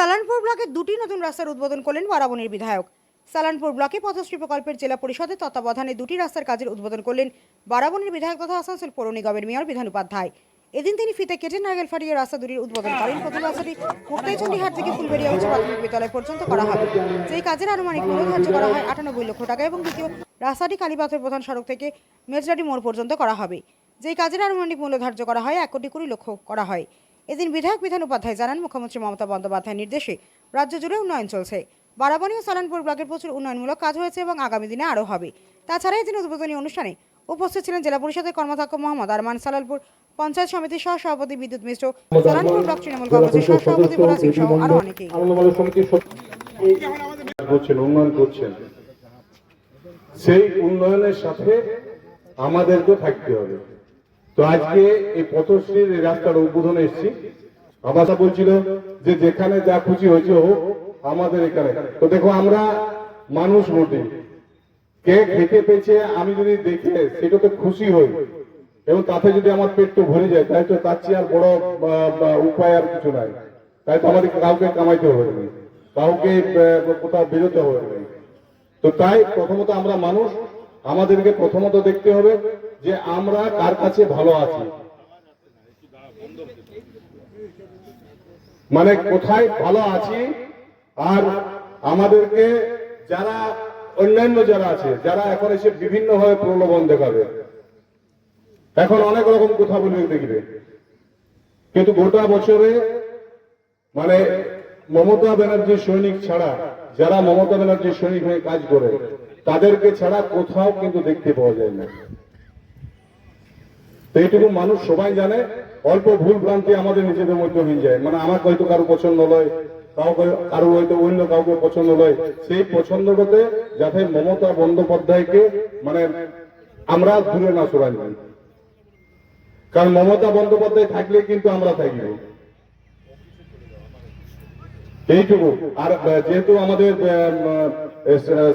সালানপুর ব্লকে দুটি নতুন রাস্তার উদ্বোধন করলেন বারাবণীর বিধায়ক। সালানপুর ব্লকে পথশ্রী প্রকল্পের জেলা পরিষদের তত্ত্বাবধানে দুটি রাস্তার কাজের উদ্বোধন করলেন বারাবণীর বিধায়ক তথা আসানসোল পৌর নিগমের মেয়র বিধান উপাধ্যায়। এদিন তিনি ফিতে কেটে নারকেল ফাটিয়ে রাস্তা দুটির উদ্বোধন করেন প্রথম রাস্তাটি মুক্তাইচন্ডীহাট থেকে ফুলবেড়িয়া উচ্চ প্রাথমিক বিদ্যালয় পর্যন্ত করা হবে সেই কাজের আনুমানিক মূল্য ধার্য করা হয় আটানব্বই লক্ষ টাকা এবং দ্বিতীয় রাস্তাটি কালীপাথর প্রধান সড়ক থেকে মেজরাটি মোড় পর্যন্ত করা হবে। যেই কাজের আনুমানিক মূল্য ধার্য করা হয় এক কোটি কুড়ি লক্ষ করা হয়। এদিন বিধায়ক বিধান উপাধ্যায় জানান মুখ্যমন্ত্রী মমতা বন্দ্যোপাধ্যায়ের নির্দেশে রাজ্য জুড়ে উন্নয়ন চলছে। বারাবণী ও সালানপুর ব্লকের প্রচুর উন্নয়নমূলক কাজ হয়েছে এবং আগামী দিনে আরও হবে। তাছাড়া এদিন উদ্বোধনী অনুষ্ঠানে উপস্থিত ছিলেন জেলা পরিষদের কর্মাধ্যক্ষ মোহাম্মদ আরমান সালালপুর পঞ্চায়েত সমিতির সহ সভাপতি বিদ্যুৎ মিশ্র সালানপুর ব্লক তৃণমূল কংগ্রেসের সহ সভাপতি ভোলা সিং সহ আরও করছেন উন্নয়ন করছেন। সেই উন্নয়নের সাথে আমাদেরকেও থাকতে হবে। তো আজকে এই পথশ্রীর এই রাস্তার উদ্বোধনে এসেছি। আবাসা বলছিল যে যেখানে যা খুশি হয়েছে হোক, আমাদের এখানে। তো দেখো, আমরা মানুষ মোটে কে খেতে পেয়েছে আমি যদি দেখে, সেটা তো খুশি হই। এবং তাতে যদি আমার পেট তো ভরে যায় তাই তো তার চেয়ে আর বড় উপায় আর কিছু নাই। তাই তো আমাদের কাউকে কামাইতে হবে কাউকে কোথাও বেরোতে হবে তো তাই প্রথমত আমরা মানুষ, আমাদেরকে প্রথমত দেখতে হবে। যে আমরা কার কাছে ভালো আছি? মানে কোথায় ভালো আছি? আর আমাদেরকে যারা অন্যান্য যারা আছে, যারা এখন এসে বিভিন্ন ভাবে প্রলোভন দেখাবে, এখন অনেক রকম কথা বলে দেখবে। কিন্তু গোটা বছরে মানে মমতা ব্যানার্জির সৈনিক ছাড়া, যারা মমতা ব্যানার্জির সৈনিক হয়ে কাজ করে, তাদেরকে ছাড়া কোথাও কিন্তু দেখতে পাওয়া যায় না। তো এইটুকু মানুষ সবাই জানে, অল্প ভুল ভ্রান্তি আমাদের নিজেদের মধ্যে হয়ে যায়। মানে আমার হয়তো কারও পছন্দ নয়, কাউকে, কারও হয়তো অন্য কাউকে পছন্দ নয়। সেই পছন্দটাতে যাতে মমতা বন্দ্যোপাধ্যায়কে মানে আমরা দূরে না সরাই কারণ মমতা বন্দ্যোপাধ্যায় থাকলে কিন্তু আমরা থাকব। এইটুকু। আর যেহেতু আমাদের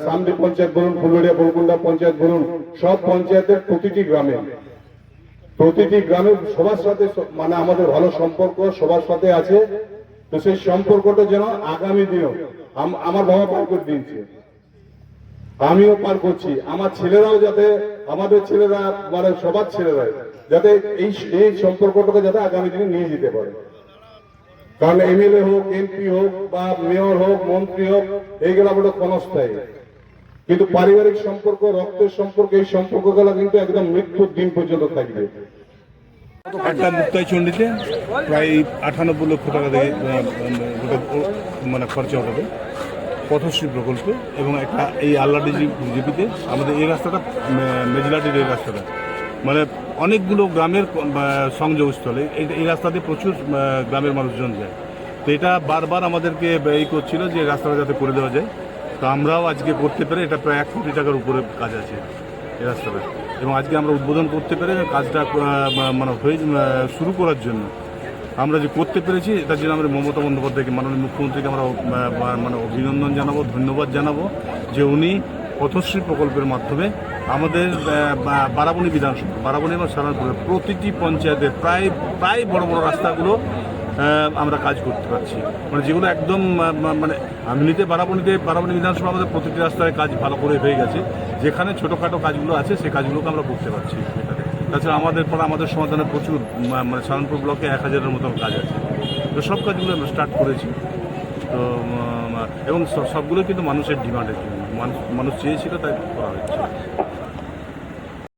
সামদি পঞ্চায়েত বলুন, ফুলবেড়িয়া বরকুন্ডা পঞ্চায়েত বলুন, সব পঞ্চায়েতের প্রতিটি গ্রামে প্রতিটি গ্রামে সবার সাথে মানে আমাদের ভালো সম্পর্ক সবার সাথে আছে। তো সেই সম্পর্কটা যেন আগামী দিনেও আমার বাবা পার করে দিয়েছে। আমিও পার করছি। আমার ছেলেরাও যাতে, আমাদের ছেলেরা মানে সবার ছেলেরা যাতে এই এই সম্পর্কটাকে যাতে আগামী দিনে নিয়ে যেতে পারে। কারণ এমএলএ হোক, এমপি হোক বা মেয়র হোক, মন্ত্রী হোক, এইগুলো বড় ক্ষণস্থায়ী। কিন্তু পারিবারিক সম্পর্ক, রক্তের সম্পর্ক, এই সম্পর্ক সম্পর্কগুলো কিন্তু একদম মৃত্যুর দিন পর্যন্ত থাকবে। একটা মুক্তাই চণ্ডীতে প্রায় আটানব্বই লক্ষ টাকা দিয়ে মানে খরচা হবে। পথশ্রী প্রকল্প এবং একটা এই আল্লাডি জিপিতে আমাদের এই রাস্তাটা মেজলাটির এই রাস্তাটা। মানে অনেকগুলো গ্রামের সংযোগস্থলে এই রাস্তা দিয়ে প্রচুর গ্রামের মানুষজন যায়। তো এটা বারবার আমাদেরকে এই করছিল যে রাস্তাটা যাতে করে দেওয়া যায়। তো আমরাও আজকে করতে পেরে এটা প্রায় এক কোটি টাকার উপরে কাজ আছে এই রাস্তাটা এবং আজকে আমরা উদ্বোধন করতে পেরে কাজটা মানে হয়ে শুরু করার জন্য আমরা যে করতে পেরেছি, এটার জন্য আমরা মমতা বন্দ্যোপাধ্যায়কে, মাননীয় মুখ্যমন্ত্রীকে আমরা মানে অভিনন্দন জানাব, ধন্যবাদ জানাব যে উনি পথশ্রী প্রকল্পের মাধ্যমে আমাদের বারাবণী বিধানসভা, বারাবণী এবং সারানপুরের প্রতিটি পঞ্চায়েতের প্রায় প্রায় বড় বড় রাস্তাগুলো আমরা কাজ করতে পারছি। মানে যেগুলো একদম মানে এমনিতে বারাবণীতে বারাবণী বিধানসভা আমাদের প্রতিটি রাস্তায় কাজ ভালো করে হয়ে গেছে। যেখানে ছোটোখাটো কাজগুলো আছে সেই কাজগুলোকে আমরা করতে পারছি। তাছাড়া আমাদের পরে আমাদের সমাধানে প্রচুর মানে সারানপুর ব্লকে এক হাজারের মতন কাজ আছে। তো সব কাজগুলো আমরা স্টার্ট করেছি। তো এবং সব- সবগুলো কিন্তু মানুষের ডিমান্ডের জন্য। মানুষ মানুষ চেয়েছিল তাই করা হচ্ছে।